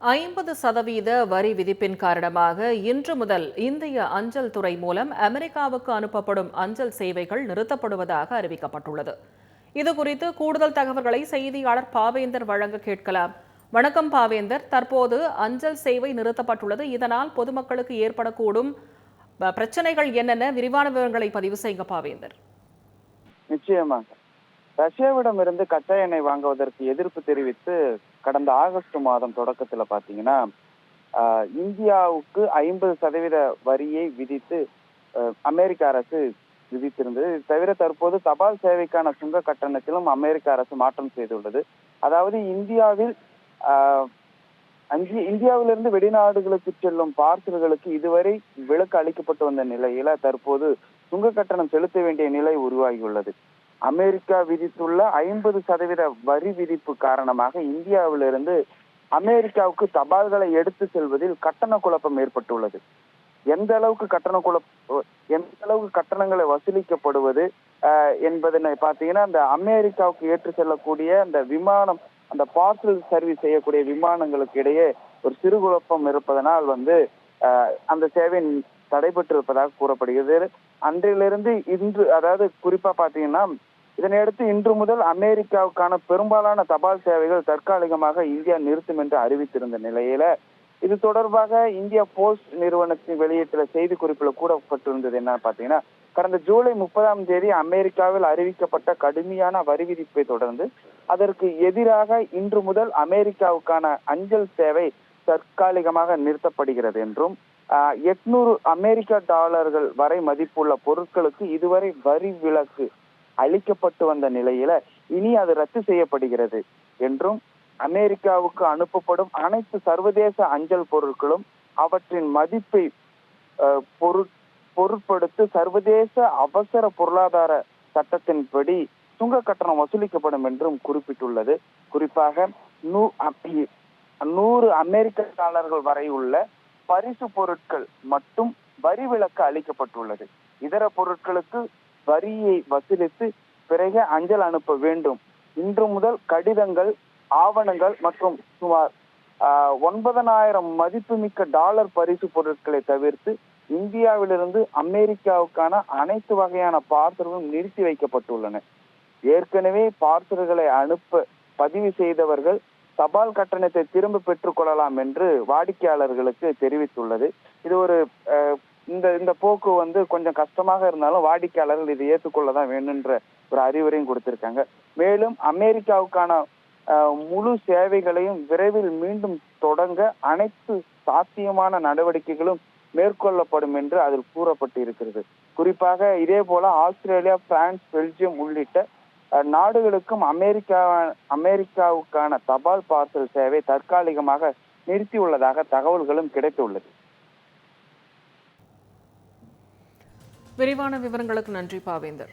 ஐம்பது சதவீத வரி விதிப்பின் காரணமாக இன்று முதல் இந்திய அஞ்சல் துறை மூலம் அமெரிக்காவுக்கு அனுப்பப்படும் அஞ்சல் சேவைகள் நிறுத்தப்படுவதாக அறிவிக்கப்பட்டுள்ளது. இதுகுறித்து கூடுதல் தகவல்களை செய்தியாளர் பாவேந்தர் வழங்க கேட்கலாம். வணக்கம் பாவேந்தர். தற்போது அஞ்சல் சேவை நிறுத்தப்பட்டுள்ளது. இதனால் பொதுமக்களுக்கு ஏற்படக்கூடும் பிரச்சனைகள் என்னென்ன? விரிவான விவரங்களை பதிவு செய்யுங்க பாவேந்தர். நிச்சயமாக. ரஷ்யாவிடமிருந்து கச்சா எண்ணெய் வாங்குவதற்கு எதிர்ப்பு தெரிவித்து கடந்த ஆகஸ்ட் மாதம் தொடக்கத்துல பாத்தீங்கன்னா ஆஹ், இந்தியாவுக்கு ஐம்பது சதவீத வரியை விதித்து அமெரிக்க அரசு விதித்திருந்தது. இது தவிர தற்போது தபால் சேவைக்கான சுங்க கட்டணத்திலும் அமெரிக்க அரசு மாற்றம் செய்துள்ளது. அதாவது இந்தியாவில் ஆஹ், இந்தியாவிலிருந்து வெளிநாடுகளுக்கு செல்லும் பார்சல்களுக்கு இதுவரை விலக்கு அளிக்கப்பட்டு வந்த நிலையில தற்போது சுங்க கட்டணம் செலுத்த வேண்டிய நிலை உருவாகியுள்ளது. அமெரிக்கா விதித்துள்ள ஐம்பது சதவீத வரி விதிப்பு காரணமாக இந்தியாவிலிருந்து அமெரிக்காவுக்கு தபால்களை எடுத்து செல்வதில் கட்டண குழப்பம் ஏற்பட்டுள்ளது. எந்த அளவுக்கு கட்டண குழப்ப எந்த அளவுக்கு கட்டணங்களை வசூலிக்கப்படுவது என்பதனை பார்த்தீங்கன்னா அந்த அமெரிக்காவுக்கு ஏற்று செல்லக்கூடிய அந்த விமானம் அந்த பார்சல் சர்வீஸ் செய்யக்கூடிய விமானங்களுக்கு இடையே ஒரு சிறு குழப்பம் இருப்பதனால் வந்து ஆஹ், அந்த சேவை தடைபட்டிருப்பதாக கூறப்படுகிறது. அன்றிலிருந்து இன்று அதாவது குறிப்பா பாத்தீங்கன்னா இதனையடுத்து இன்று முதல் அமெரிக்காவுக்கான பெரும்பாலான தபால் சேவைகள் தற்காலிகமாக இந்தியா நிறுத்தும் என்று அறிவித்திருந்த நிலையில இது தொடர்பாக இந்தியா போஸ்ட் நிறுவனத்தின் வெளியிட்டுள்ள செய்தி குறிப்பில் கூறப்பட்டிருந்தது என்னன்னு பாத்தீங்கன்னா கடந்த ஜூலை முப்பதாம் தேதி அமெரிக்காவில் அறிவிக்கப்பட்ட கடுமையான வரி விதிப்பை தொடர்ந்து அதற்கு எதிராக இன்று முதல் அமெரிக்காவுக்கான அஞ்சல் சேவை தற்காலிகமாக நிறுத்தப்படுகிறது என்றும் எட்நூறு அமெரிக்க டாலர்கள் வரை மதிப்புள்ள பொருட்களுக்கு இதுவரை வரி விலக்கு அளிக்கப்பட்டு வந்த நிலையில இனி அது ரத்து செய்யப்படுகிறது என்றும் அமெரிக்காவுக்கு அனுப்பப்படும் அனைத்து சர்வதேச அஞ்சல் பொருட்களும் அவற்றின் மதிப்பை அஹ், பொருட் சர்வதேச அவசர பொருளாதார சட்டத்தின்படி சுங்க கட்டணம் வசூலிக்கப்படும் என்றும் குறிப்பிட்டுள்ளது. குறிப்பாக நூ நூறு அமெரிக்க டாலர்கள் வரை உள்ள பரிசு பொருட்கள் மட்டும் வரி விலக்கு அளிக்கப்பட்டுள்ளது. இதர பொருட்களுக்கு வரியை வசூலித்து பிறகு அஞ்சல் அனுப்ப வேண்டும். இன்று முதல் கடிதங்கள் ஆவணங்கள் மற்றும் சுமார் ஆஹ், ஒன்பதனாயிரம் மதிப்புமிக்க டாலர் பரிசு பொருட்களை தவிர்த்து இந்தியாவிலிருந்து அமெரிக்காவுக்கான அனைத்து வகையான பார்சல்களும் நிறுத்தி வைக்கப்பட்டுள்ளன. ஏற்கனவே பார்சல்களை அனுப்ப பதிவு செய்தவர்கள் தபால் கட்டணத்தை திரும்ப பெற்றுக் கொள்ளலாம் என்று வாடிக்கையாளர்களுக்கு தெரிவித்துள்ளது. இது ஒரு அஹ், இந்த இந்த போக்கு வந்து கொஞ்சம் கஷ்டமாக இருந்தாலும் வாடிக்கையாளர்கள் இதை ஏற்றுக்கொள்ளதான் வேணுன்ற ஒரு அறிவுரையும் கொடுத்திருக்காங்க. மேலும் அமெரிக்காவுக்கான முழு சேவைகளையும் விரைவில் மீண்டும் தொடங்க அனைத்து சாத்தியமான நடவடிக்கைகளும் மேற்கொள்ளப்படும் என்று அதில் கூறப்பட்டு இருக்கிறது குறிப்பாக இதே போல ஆஸ்திரேலியா பிரான்ஸ் பெல்ஜியம் உள்ளிட்ட நாடுகளுக்கும் அமெரிக்கா அமெரிக்காவுக்கான தபால் பார்சல் சேவை தற்காலிகமாக நிறுத்தியுள்ளதாக தகவல்களும் கிடைத்துள்ளது. விரிவான விவரங்களுக்கு நன்றி பாவேந்தர்.